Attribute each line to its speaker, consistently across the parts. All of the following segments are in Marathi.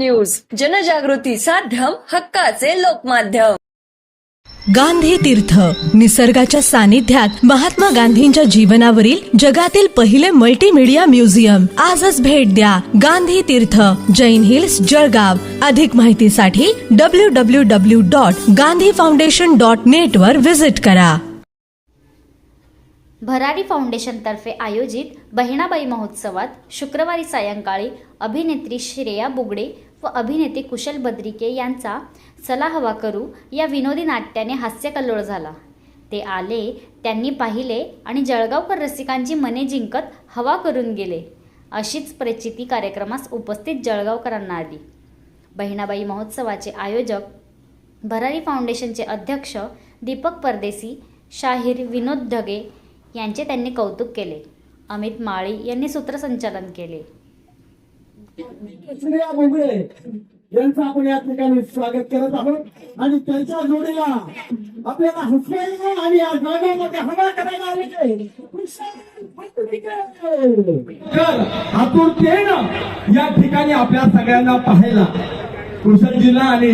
Speaker 1: न्यूज. जनजागृती साध्यम हक्काचे लोकमाध्यम.
Speaker 2: गांधी तीर्थ निसर्गाच्या सानिध्यात महात्मा गांधींच्या जीवनावरील जगातील पहिले मल्टीमीडिया म्युझियम आजच भेट द्या गांधी तीर्थ जैन हिल्स जळगाव. अधिक माहितीसाठी W W W dot Gandhi foundation dot net वर विजिट करा.
Speaker 3: भरारी फाउंडेशनतर्फे आयोजित बहिणाबाई महोत्सवात शुक्रवारी सायंकाळी अभिनेत्री श्रेया बुगडे व अभिनेते कुशल बद्रिके यांचा चला हवा करू या विनोदी नाट्याने हास्यकल्लोळ झाला. ते आले त्यांनी पाहिले आणि जळगावकर रसिकांची मने जिंकत हवा करून गेले. अशीच प्रचिती कार्यक्रमास उपस्थित जळगावकरांना आली. बहिणाबाई महोत्सवाचे आयोजक भरारी फाउंडेशनचे अध्यक्ष दीपक परदेसी शाहीर विनोद ढगे यांचे त्यांनी कौतुक केले. अमित माळी यांनी सूत्रसंचालन केले.
Speaker 4: श्रेया बोबडे यांचं आपण या ठिकाणी स्वागत करत आहोत. आणि त्यांच्या जोडीला आपल्याला हसवायला आणि या गाण्यामध्ये हवा करायला आलेले
Speaker 5: तर आतुरतेनं या ठिकाणी आपल्या सगळ्यांना पाहायला कुशलजीला आणि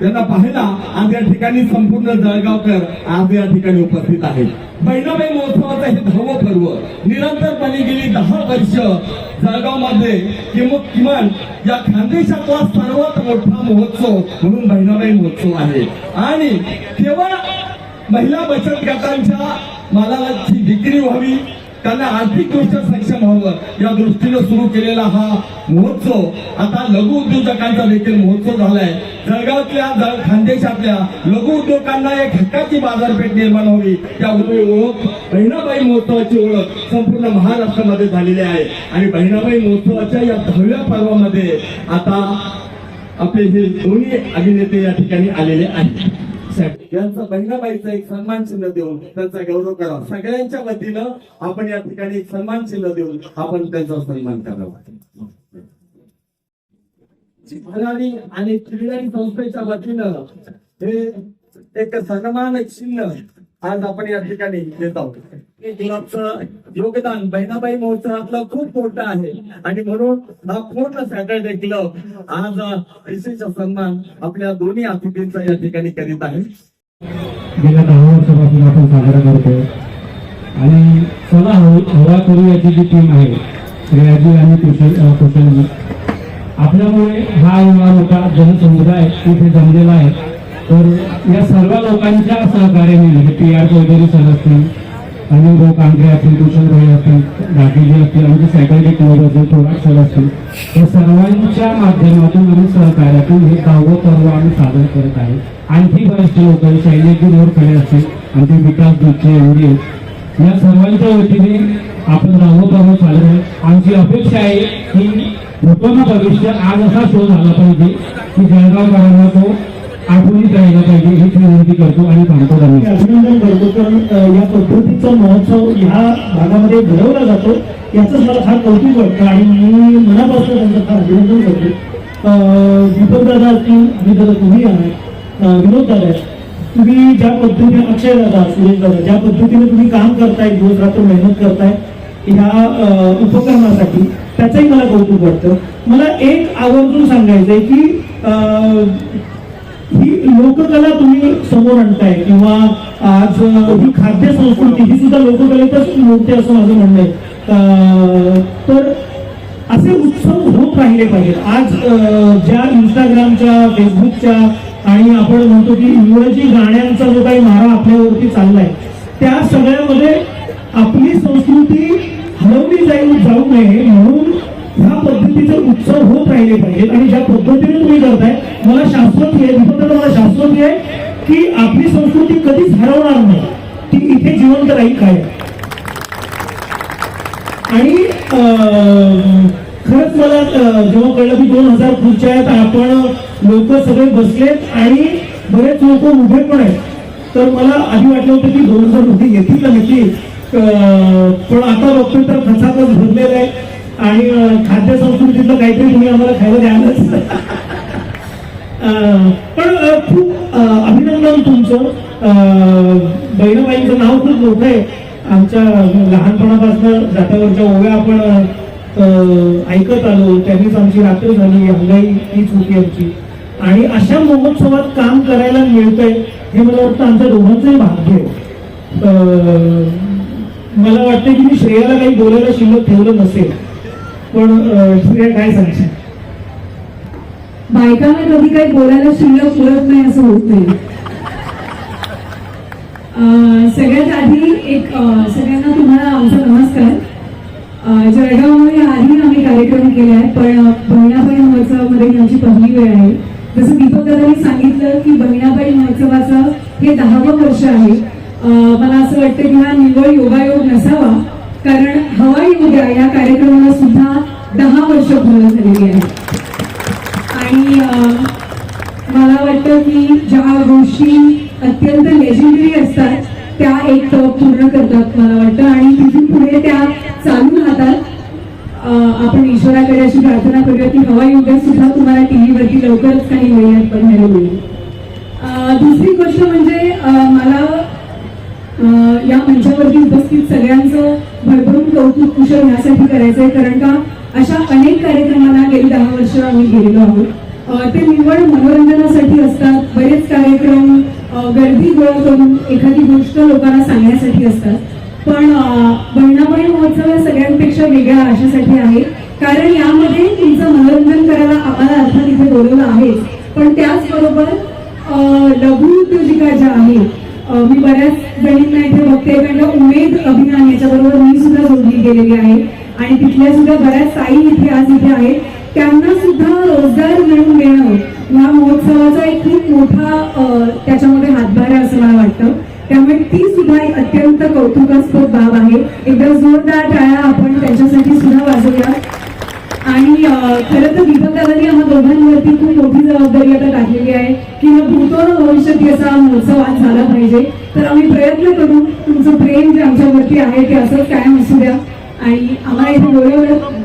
Speaker 5: त्यांना पाहायला आज या ठिकाणी संपूर्ण जळगावकर आज या ठिकाणी उपस्थित आहेत. बहिणाबाई महोत्सवाचं हे दहावं पर्व. निरंतरपणे गेली दहा वर्ष जळगावमध्ये किमान या खानदेशातला सर्वात मोठा महोत्सव म्हणून बहिणाबाई महोत्सव आहे. आणि केवळ महिला बचत गटांच्या मालाची विक्री व्हावी त्यांना आर्थिकदृष्ट्या सक्षम व्हावं. या दृष्टीनं सुरू केलेला हा महोत्सव आता लघु उद्योजकांचा देखील महोत्सव झालाय. जळगावातल्या जळ- खानदेशातल्या लघु उद्योगांना एक हक्काची बाजारपेठ निर्माण व्हावी. या ओळख बहिणाबाई महोत्सवाची ओळख संपूर्ण महाराष्ट्रामध्ये झालेली आहे. आणि बहिणाबाई महोत्सवाच्या या दहाव्या पर्वामध्ये आता आपले हे दोन्ही अभिनेते या ठिकाणी आलेले आहेत. साहेब, यांचा बहिणाबाईचा एक सन्मान चिन्ह देऊन त्यांचा गौरव करावा. सगळ्यांच्या वतीनं आपण या ठिकाणी एक सन्मान चिन्ह देऊन आपण त्यांचा सन्मान करावा. भरारी आणि त्रिवेणी संस्थेच्या वतीनं हे एक सन्मान चिन्ह आज आपण या ठिकाणी देत आहोत. हे योगदान बहिणाबाई महोत्सवातलं खूप मोठं आहे. आणि म्हणून हा पूर्ण सॅटर्डे क्लब आज विशेष सन्मान आपल्या दोन्ही अतिथींचा या ठिकाणी करीत आहे.
Speaker 6: गेल्या दहा वर्षापासून आपण साजरा करतो आणि चला हो, हवा करू याची जी टीम आहे श्रेयाजी आणि कुशल कुशल आपल्यामुळे हा एवढा मोठा जनसमुदाय तिथे जमलेला आहे. तर या सर्व लोकांच्या सहकार्याने म्हणजे पी आर चौधरी सर असतील अनिल कांबळे असतील भूषण भाई असतील दाखीजी असतील आमचे सॅटर्डे क्लब असेल थोडा सर असतील या सर्वांच्या माध्यमातून आणि सहकार्यातून हे दहावं पर्व आम्ही सादर करत आहे. आणखी बरेचसे लोक आहेत शैलेजी खडे असतील आमचे विकास दुचे एवढे या सर्वांच्या वतीने आपण दहावं पर्व साजरे आमची अपेक्षा आहे की भूतोना भविष्य आज असा शो झाला पाहिजे की जळगावकरांना तो आठवणीत राहिला पाहिजे हीच विनंती करतो आणि थांबतो धन्यवाद
Speaker 7: अभिनंदन करतो कारण या पद्धतीचा महोत्सव ह्या भागामध्ये घडवला जातो याचं मला फार कौतुक वाटतं आणि मी मनापासून त्यांचं फार अभिनंदन करतो. अ, दीपक दादा असतील आणि दादा तुम्ही आहात. विनोद दादा आहेत. तुम्ही ज्या पद्धतीने अक्षय दादा सुरेश दादा ज्या पद्धतीने तुम्ही काम करताय दिवस रात्र मेहनत करताय ह्या उपक्रमासाठी त्याचंही मला कौतुक वाटतं. मला एक आवर्जून सांगायचं आहे की लोककला तुम्ही समोर आणताय किंवा आज ही खाद्य संस्कृती ही सुद्धा लोककलेतच मोठे असं माझं म्हणणं आहे. तर असे उत्सव होत राहिले पाहिजेत. आज ज्या इंस्टाग्रामच्या फेसबुकच्या आणि आपण म्हणतो की इंग्रजी गाण्यांचा जो काही मारा आपल्यावरती चाललाय त्या सगळ्यामध्ये आपली संस्कृती हरवली जाईल जाऊ नये म्हणून ह्या पद्धतीचे उत्सव होत राहिले पाहिजेत आणि ज्या पद्धतीने तुम्ही करताय मला शाश्वती आहे दीपक मला शाश्वती आहे की आपली संस्कृती कधीच हरवणार नाही. ती इथे जिवंत राहील काय? आणि अं, खरंच मला जेव्हा कळलं की दोन हजार खुर्च्या आहेत आपण लोक सगळे बसलेत आणि बरेच लोक उभे पण आहेत तर मला आधी वाटलं होतं की दोन हजार रुपये येतील ना नक्की अं, पण आता बघतोय तर खचाखच भरलेलं आहे. आणि खाद्य संस्कृतीतलं काहीतरी तुम्ही आम्हाला खायला द्यालच. अं, पण खूप अभिनंदन तुमचं. अं, बहिणाबाईंचं नाव खूप मोठं आहे. आमच्या लहानपणापासून जात्यावरच्या ओव्या आपण ऐकत आलो. त्यांनीच आमची रात्र झाली. हंगाई हीच होती आमची. आणि अशा महोत्सवात काम करायला मिळतंय हे मला वाटतं आमच्या दोघांचंही भाग्य आहे. अं, मला वाटतं की मी श्रेयाला काही बोलायला शिल्लक ठेवलं नसेल. पण प्रिया काय सांगशील?
Speaker 8: बायकांना कधी काही बोलायला शिल्लक उरत नाही असं होत नाही. अं, सगळ्यात आधी एक सगळ्यांना तुम्हाला आमचा नमस्कार. जळगावमध्ये आधी आम्ही कार्यक्रम केला आहे पण बहिणाबाई महोत्सवामध्ये आमची पहिली वेळ आहे. जसं दीपक दादांनी सांगितलं की बहिणाबाई महोत्सवाचं हे दहावं वर्ष आहे. मला असं वाटतं की हा निव्वळ योगायोग नसावा. कारण हवाई उद्या या कार्यक्रमाला सुद्धा दहा वर्ष पूर्ण झालेली आहेत. आणि मला वाटतं की ज्या गोष्टी अत्यंत लेजेंडरी असतात त्या एक पूर्ण करतात मला वाटतं. आणि तिथून पुढे त्या चालू राहतात. आपण ईश्वराकडे अशी प्रार्थना करूया की हवाई उद्या सुद्धा तुम्हाला टीव्हीवरती लवकरच काही महिन्यात बघायला मिळेल. दुसरी गोष्ट म्हणजे मला या मंचावरती उपस्थित सगळ्यांचं भरभरून कौतुक कुशल यासाठी करायचंय. कारण का अशा अनेक कार्यक्रमांना गेली दहा वर्ष आम्ही गेलेलो आहोत. ते निव्वळ मनोरंजनासाठी असतात. बरेच कार्यक्रम गर्दी गोळा करून एखादी गोष्ट लोकांना सांगण्यासाठी असतात. पण अं, बहिणाबाई महोत्सव हा सगळ्यांपेक्षा वेगळा अशासाठी आहे. कारण यामध्ये तुमचं मनोरंजन करायला आम्हाला अर्थात इथे बोलवलं आहे पण त्याचबरोबर अं, लघु उद्योजिका ज्या आहेत मी बऱ्याच जणींना इथे बघते कारण उमेद अभियान याच्याबरोबर मी सुद्धा जोडली गेलेली आहे. आणि तिथल्या सुद्धा बऱ्याच साई इथे आज इथे आहेत. त्यांना सुद्धा रोजगार मिळवून देणं या महोत्सवाचा एक खूप मोठा त्याच्यामध्ये हातभार आहे असं मला वाटतं. त्यामुळे ती सुद्धा एक अत्यंत कौतुकास्पद बाब आहे. एकदा जोरदार टाळ्या आपण आणि खरं तर दीपक दादानी आम्हा दोघांवरती खूप मोठी जबाबदारी आता टाकलेली आहे की न भूतो भविष्यात असा महोत्सव आज झाला पाहिजे. तर आम्ही प्रयत्न करू तुमचं प्रेम जे आमच्यावरती आहे ते असंच कायम असू द्या. आणि आम्हाला इथे बोलवलं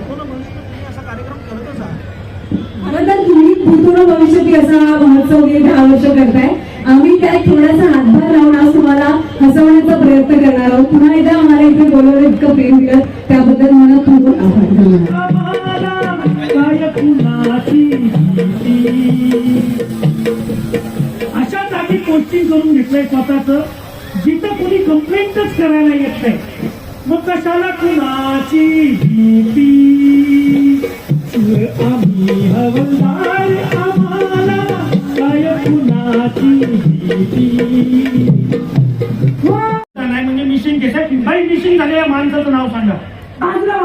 Speaker 8: तर तुम्ही भूतो भविष्यात असा महोत्सव गेले दहा वर्ष करताय. आम्ही त्यात थोडासा हातभार लावून आज तुम्हाला हसवण्याचा प्रयत्न करणार आहोत. पुन्हा एकदा आम्हाला इथे बोलवलं इतकं प्रेम दिलं त्याबद्दल मला खूप आभार. धन्यवाद.
Speaker 7: अशा जागी पोस्टिंग करून घेतलंय स्वतःच. जिथं कोणी कंप्लेंटच करायला येत नाही. मग कशाला कुणाची भीती? आम्ही हवलदार आम्हाला. काय कुणाची भीती? नाही म्हणजे मिशिंग घेतात बाई मिशिंग झालेल्या माणसाचं नाव सांगा.
Speaker 8: बाजूला.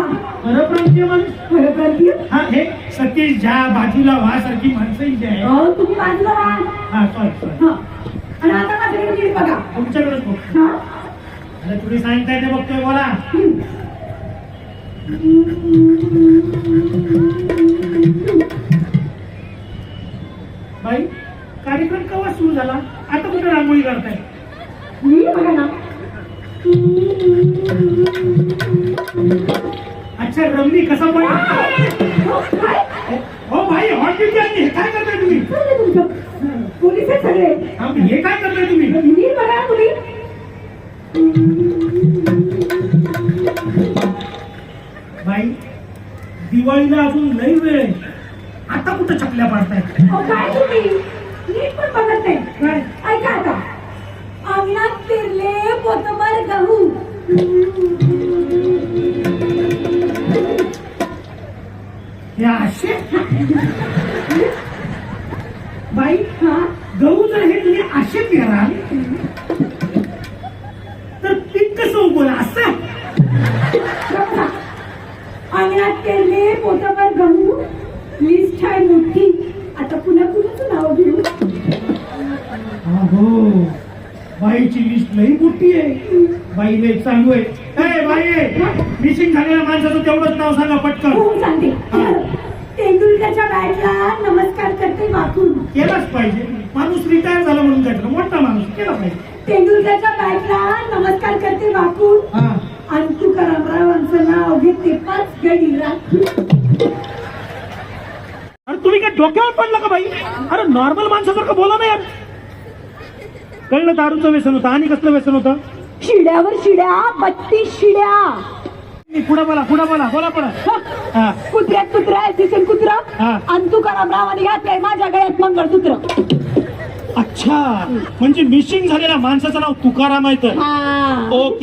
Speaker 7: परप्रांतीय माणूस
Speaker 8: परप्रांतीय?
Speaker 7: हा हे सतीश झा बाजूला व्हा सारखी माणसं इथे आहे
Speaker 8: अहो, तुम्ही बाजूला व्हा.
Speaker 7: हा सॉरी सॉरी
Speaker 8: हा. आणि आता माझ्याकडे नीट बघा
Speaker 7: तुमच्याकडेच बघ
Speaker 8: हा?
Speaker 7: अरे तुम्ही सांगताय ते बघतोय बोला रमणी कसा पण
Speaker 8: हो,
Speaker 7: भाई हॉट ड्युटी आणली हे काय करताय तुम्ही?
Speaker 8: तुमचं? पोलीस आहेत सगळे.
Speaker 7: हा, हे काय करताय तुम्ही?
Speaker 8: बघा तुम्ही.
Speaker 7: बाई दिवाळीला अजून लई वेळ आहे. आता कुठं चपल्या पाडताय?
Speaker 8: अहो, काय तुम्ही? नीट पण बघत नाही.
Speaker 7: काय?
Speaker 8: ऐका आता. अंगणात पेरले पोतभर गहू. अंगणात पेरले पोतभर गहू लिस्ट आहे मोठी आता पुन्हा कुणाचं नाव घेऊ?
Speaker 7: अहो बाईची लिस्ट लई मोठी आहे. बाई लई चालू आहे. ए बाई मिसिंग झालेल्या माणसाचं तेवढंच नाव सांगा पटकन.
Speaker 8: हो सांगते. तेंडुलकरच्या बॅटला नमस्कार करते वाकून.
Speaker 7: केलाच पाहिजे. माणूस रिटायर झाला म्हणून काय झालं? मोठा माणूस केला पाहिजे.
Speaker 8: तेंडुलकरच्या बॅटला नमस्कार करते वाकून.
Speaker 7: हा.
Speaker 8: आणि तुकारामरावांचं नाव घेते पाच गडीला
Speaker 7: अरे तुम्ही काय डोक्यावर पडलं का बाई? अरे नॉर्मल माणसासारखं बोला ना यार. कळलं दारूचं व्यसन होतं आणि कसलं व्यसन होतं?
Speaker 8: शिड्यावर शिड्या बत्तीस शिड्या.
Speaker 7: पुढे बोला पुढे बोला बोला पुढे. हा.
Speaker 9: कुत्र्यात कुत्रा आहे तिथून कुत्रा.
Speaker 7: हा.
Speaker 9: आणि तुकाराम रावाने घातलंय माझ्या गळ्यात मंगळसूत्र.
Speaker 7: अच्छा. म्हणजे मिसिंग झालेल्या माणसाचं नाव तुकाराम आहे तर.
Speaker 9: हा.
Speaker 7: ओके